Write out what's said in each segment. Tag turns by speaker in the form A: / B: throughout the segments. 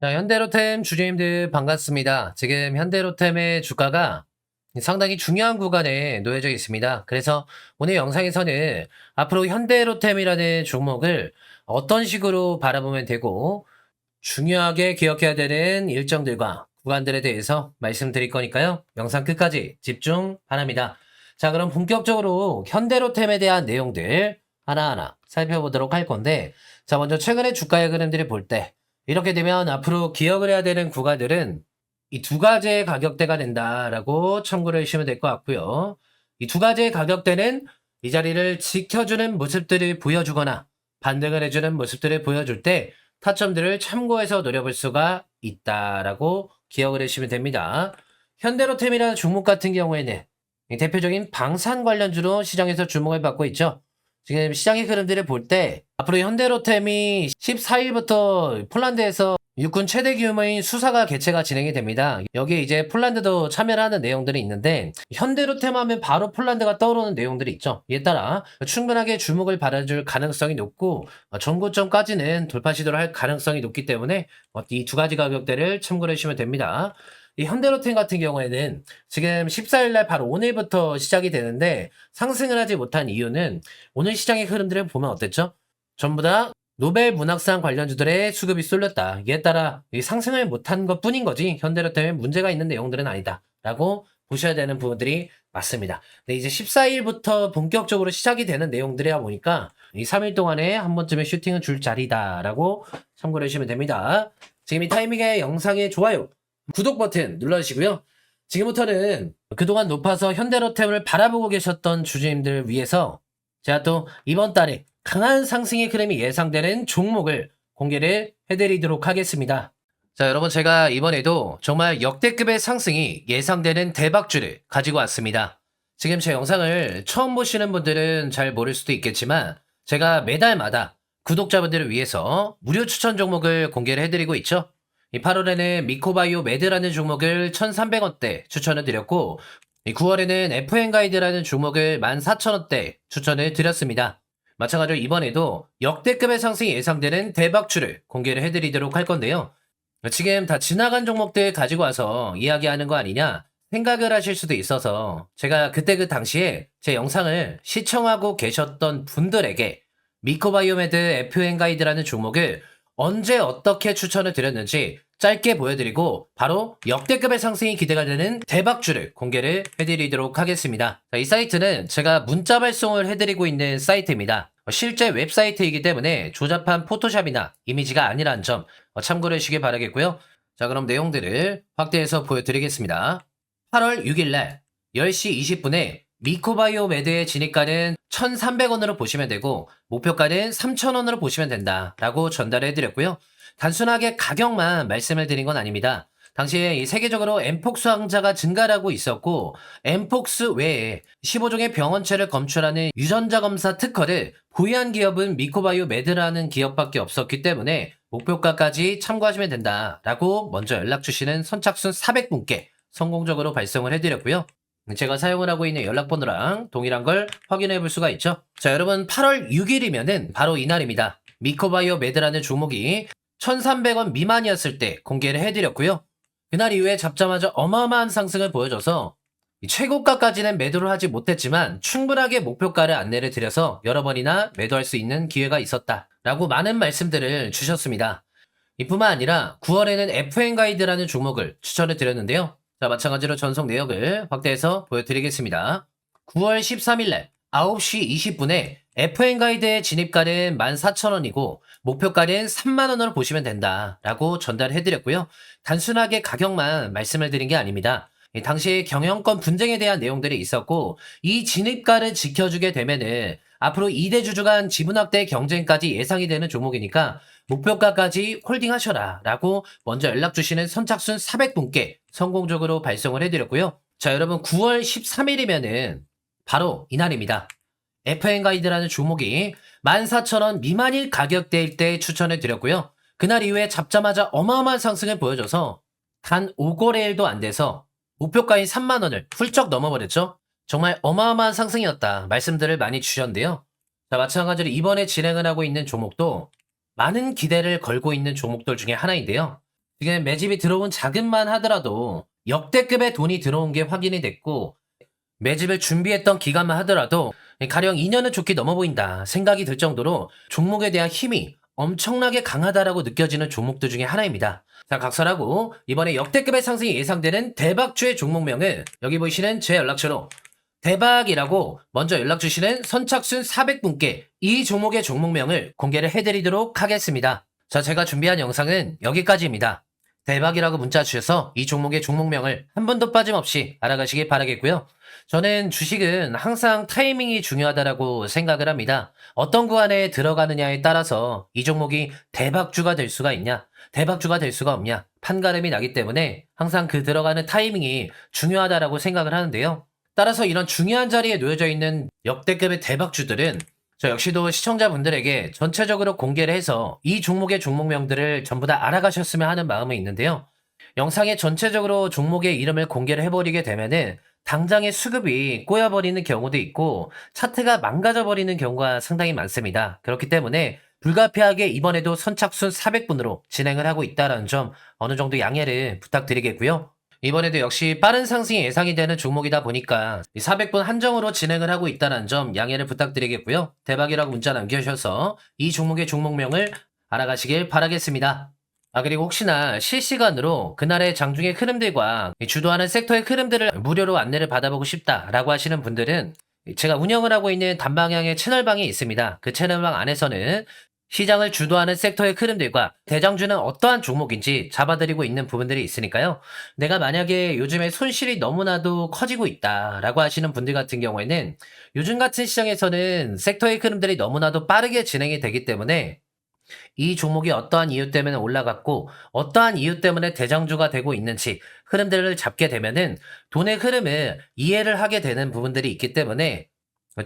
A: 자, 현대로템 주주님들 반갑습니다. 지금 현대로템의 주가가 상당히 중요한 구간에 놓여져 있습니다. 그래서 오늘 영상에서는 앞으로 현대로템이라는 종목을 어떤 식으로 바라보면 되고 중요하게 기억해야 되는 일정들과 구간들에 대해서 말씀드릴 거니까요. 영상 끝까지 집중 바랍니다. 자, 그럼 본격적으로 현대로템에 대한 내용들 하나하나 살펴보도록 할 건데, 자, 먼저 최근의 주가의 흐름들을 볼 때, 이렇게 되면 앞으로 기억을 해야 되는 구간들은 이 두 가지의 가격대가 된다라고 참고를 해주시면 될 것 같고요. 이 두 가지의 가격대는 이 자리를 지켜주는 모습들을 보여주거나 반등을 해주는 모습들을 보여줄 때 타점들을 참고해서 노려볼 수가 있다라고 기억을 해주시면 됩니다. 현대로템이라는 종목 같은 경우에는 이 대표적인 방산 관련주로 시장에서 주목을 받고 있죠. 지금 시장의 흐름들을 볼 때 앞으로 현대로템이 14일부터 폴란드에서 육군 최대 규모인 수사가 개최가 진행이 됩니다. 여기에 이제 폴란드도 참여를 하는 내용들이 있는데 현대로템 하면 바로 폴란드가 떠오르는 내용들이 있죠. 이에 따라 충분하게 주목을 받아줄 가능성이 높고 전고점까지는 돌파 시도를 할 가능성이 높기 때문에 이 두 가지 가격대를 참고를 해주시면 됩니다. 이 현대로템 같은 경우에는 지금 14일날 바로 오늘부터 시작이 되는데 상승을 하지 못한 이유는 오늘 시장의 흐름들을 보면 어땠죠? 전부 다 노벨 문학상 관련주들의 수급이 쏠렸다. 이에 따라 이 상승을 못한 것 뿐인 거지 현대로템에 문제가 있는 내용들은 아니다. 라고 보셔야 되는 부분들이 맞습니다. 근데 이제 14일부터 본격적으로 시작이 되는 내용들이야 보니까 이 3일 동안에 한 번쯤에 슈팅은 줄 자리다라고 참고를 해주시면 됩니다. 지금 이 타이밍에 영상에 좋아요, 구독 버튼 눌러주시고요. 지금부터는 그동안 높아서 현대로템을 바라보고 계셨던 주주님들 위해서 제가 또 이번 달에 강한 상승의 흐름이 예상되는 종목을 공개를 해드리도록 하겠습니다. 자, 여러분 제가 이번에도 정말 역대급의 상승이 예상되는 대박주를 가지고 왔습니다. 지금 제 영상을 처음 보시는 분들은 잘 모를 수도 있겠지만 제가 매달마다 구독자분들을 위해서 무료 추천 종목을 공개를 해드리고 있죠. 이 8월에는 미코바이오 매드라는 종목을 1,300원대 추천을 드렸고, 이 9월에는 FN 가이드라는 종목을 14,000원대 추천을 드렸습니다. 마찬가지로 이번에도 역대급의 상승이 예상되는 대박주를 공개를 해드리도록 할 건데요. 지금 다 지나간 종목들 가지고 와서 이야기하는 거 아니냐 생각을 하실 수도 있어서 제가 그때 그 당시에 제 영상을 시청하고 계셨던 분들에게 미코바이오메드 FN 가이드라는 종목을 언제 어떻게 추천을 드렸는지 짧게 보여드리고 바로 역대급의 상승이 기대가 되는 대박주를 공개를 해드리도록 하겠습니다. 자, 이 사이트는 제가 문자 발송을 해드리고 있는 사이트입니다. 실제 웹사이트이기 때문에 조잡한 포토샵이나 이미지가 아니라는 점 참고를 해주시기 바라겠고요. 자 그럼 내용들을 확대해서 보여드리겠습니다. 8월 6일날 10시 20분에 미코바이오 매드의 진입가는 1,300원으로 보시면 되고 목표가는 3,000원으로 보시면 된다라고 전달을 해드렸고요. 단순하게 가격만 말씀을 드린 건 아닙니다. 당시에 이 세계적으로 엠폭스 환자가 증가하고 있었고 엠폭스 외에 15종의 병원체를 검출하는 유전자 검사 특허를 보유한 기업은 미코바이오 매드라는 기업밖에 없었기 때문에 목표가까지 참고하시면 된다라고 먼저 연락 주시는 선착순 400분께 성공적으로 발송을 해드렸고요. 제가 사용을 하고 있는 연락번호랑 동일한 걸 확인해 볼 수가 있죠. 자, 여러분 8월 6일이면은 바로 이날입니다. 미코바이오 매드라는 종목이 1,300원 미만이었을 때 공개를 해드렸고요. 그날 이후에 잡자마자 어마어마한 상승을 보여줘서 최고가까지는 매도를 하지 못했지만 충분하게 목표가를 안내를 드려서 여러 번이나 매도할 수 있는 기회가 있었다라고 많은 말씀들을 주셨습니다. 이뿐만 아니라 9월에는 FN 가이드라는 종목을 추천을 드렸는데요. 자, 마찬가지로 전송 내역을 확대해서 보여드리겠습니다. 9월 13일날 9시 20분에 FN 가이드의 진입가는 14,000원이고 목표가는 3만원으로 보시면 된다라고 전달해드렸고요. 단순하게 가격만 말씀을 드린 게 아닙니다. 당시 경영권 분쟁에 대한 내용들이 있었고 이 진입가를 지켜주게 되면은 앞으로 2대 주주 간 지분 확대 경쟁까지 예상이 되는 종목이니까 목표가까지 홀딩하셔라 라고 먼저 연락 주시는 선착순 400분께 성공적으로 발송을 해드렸고요. 자 여러분 9월 13일이면은 바로 이날입니다. FN 가이드라는 종목이 14,000원 미만일 가격대일 때 추천을 드렸고요. 그날 이후에 잡자마자 어마어마한 상승을 보여줘서 단 5거래일도 안 돼서 목표가인 3만원을 훌쩍 넘어버렸죠. 정말 어마어마한 상승이었다 말씀들을 많이 주셨는데요. 자, 마찬가지로 이번에 진행을 하고 있는 종목도 많은 기대를 걸고 있는 종목들 중에 하나인데요. 지금 매집이 들어온 자금만 하더라도 역대급의 돈이 들어온 게 확인이 됐고 매집을 준비했던 기간만 하더라도 가령 2년은 좋게 넘어 보인다 생각이 들 정도로 종목에 대한 힘이 엄청나게 강하다라고 느껴지는 종목들 중에 하나입니다. 자, 각설하고 이번에 역대급의 상승이 예상되는 대박주의 종목명을 여기 보이시는 제 연락처로 대박이라고 먼저 연락 주시는 선착순 400분께 이 종목의 종목명을 공개를 해드리도록 하겠습니다. 자, 제가 준비한 영상은 여기까지입니다. 대박이라고 문자 주셔서 이 종목의 종목명을 한 번도 빠짐없이 알아가시길 바라겠고요. 저는 주식은 항상 타이밍이 중요하다라고 생각을 합니다. 어떤 구간에 들어가느냐에 따라서 이 종목이 대박주가 될 수가 있냐, 대박주가 될 수가 없냐, 판가름이 나기 때문에 항상 그 들어가는 타이밍이 중요하다라고 생각을 하는데요. 따라서 이런 중요한 자리에 놓여져 있는 역대급의 대박주들은 저 역시도 시청자분들에게 전체적으로 공개를 해서 이 종목의 종목명들을 전부 다 알아가셨으면 하는 마음이 있는데요. 영상에 전체적으로 종목의 이름을 공개를 해버리게 되면은 당장의 수급이 꼬여버리는 경우도 있고 차트가 망가져버리는 경우가 상당히 많습니다. 그렇기 때문에 불가피하게 이번에도 선착순 400분으로 진행을 하고 있다는 점 어느 정도 양해를 부탁드리겠고요. 이번에도 역시 빠른 상승이 예상이 되는 종목이다 보니까 400분 한정으로 진행을 하고 있다는 점 양해를 부탁드리겠고요. 대박이라고 문자 남겨주셔서 이 종목의 종목명을 알아가시길 바라겠습니다. 아 그리고 혹시나 실시간으로 그날의 장중의 흐름들과 주도하는 섹터의 흐름들을 무료로 안내를 받아보고 싶다라고 하시는 분들은 제가 운영을 하고 있는 단방향의 채널방이 있습니다. 그 채널방 안에서는 시장을 주도하는 섹터의 흐름들과 대장주는 어떠한 종목인지 잡아드리고 있는 부분들이 있으니까요. 내가 만약에 요즘에 손실이 너무나도 커지고 있다라고 하시는 분들 같은 경우에는 요즘 같은 시장에서는 섹터의 흐름들이 너무나도 빠르게 진행이 되기 때문에 이 종목이 어떠한 이유 때문에 올라갔고 어떠한 이유 때문에 대장주가 되고 있는지 흐름들을 잡게 되면은 돈의 흐름을 이해를 하게 되는 부분들이 있기 때문에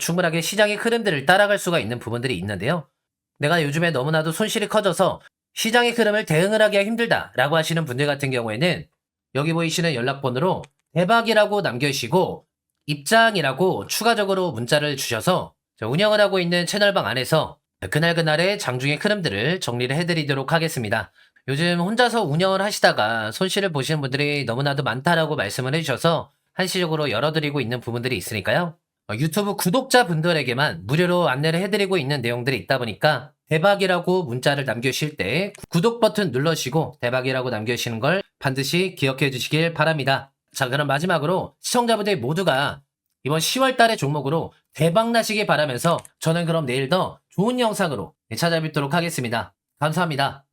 A: 충분하게 시장의 흐름들을 따라갈 수가 있는 부분들이 있는데요. 내가 요즘에 너무나도 손실이 커져서 시장의 흐름을 대응을 하기가 힘들다 라고 하시는 분들 같은 경우에는 여기 보이시는 연락번호로 대박이라고 남겨주시고 입장이라고 추가적으로 문자를 주셔서 운영을 하고 있는 채널방 안에서 그날그날의 장중의 흐름들을 정리를 해드리도록 하겠습니다. 요즘 혼자서 운영을 하시다가 손실을 보시는 분들이 너무나도 많다라고 말씀을 해주셔서 한시적으로 열어드리고 있는 부분들이 있으니까요. 어, 유튜브 구독자분들에게만 무료로 안내를 해드리고 있는 내용들이 있다 보니까 대박이라고 문자를 남겨주실 때 구독 버튼 눌러주시고 대박이라고 남겨주시는 걸 반드시 기억해 주시길 바랍니다. 자, 그럼 마지막으로 시청자분들 모두가 이번 10월 달의 종목으로 대박 나시길 바라면서 저는 그럼 내일 더 좋은 영상으로 찾아뵙도록 하겠습니다. 감사합니다.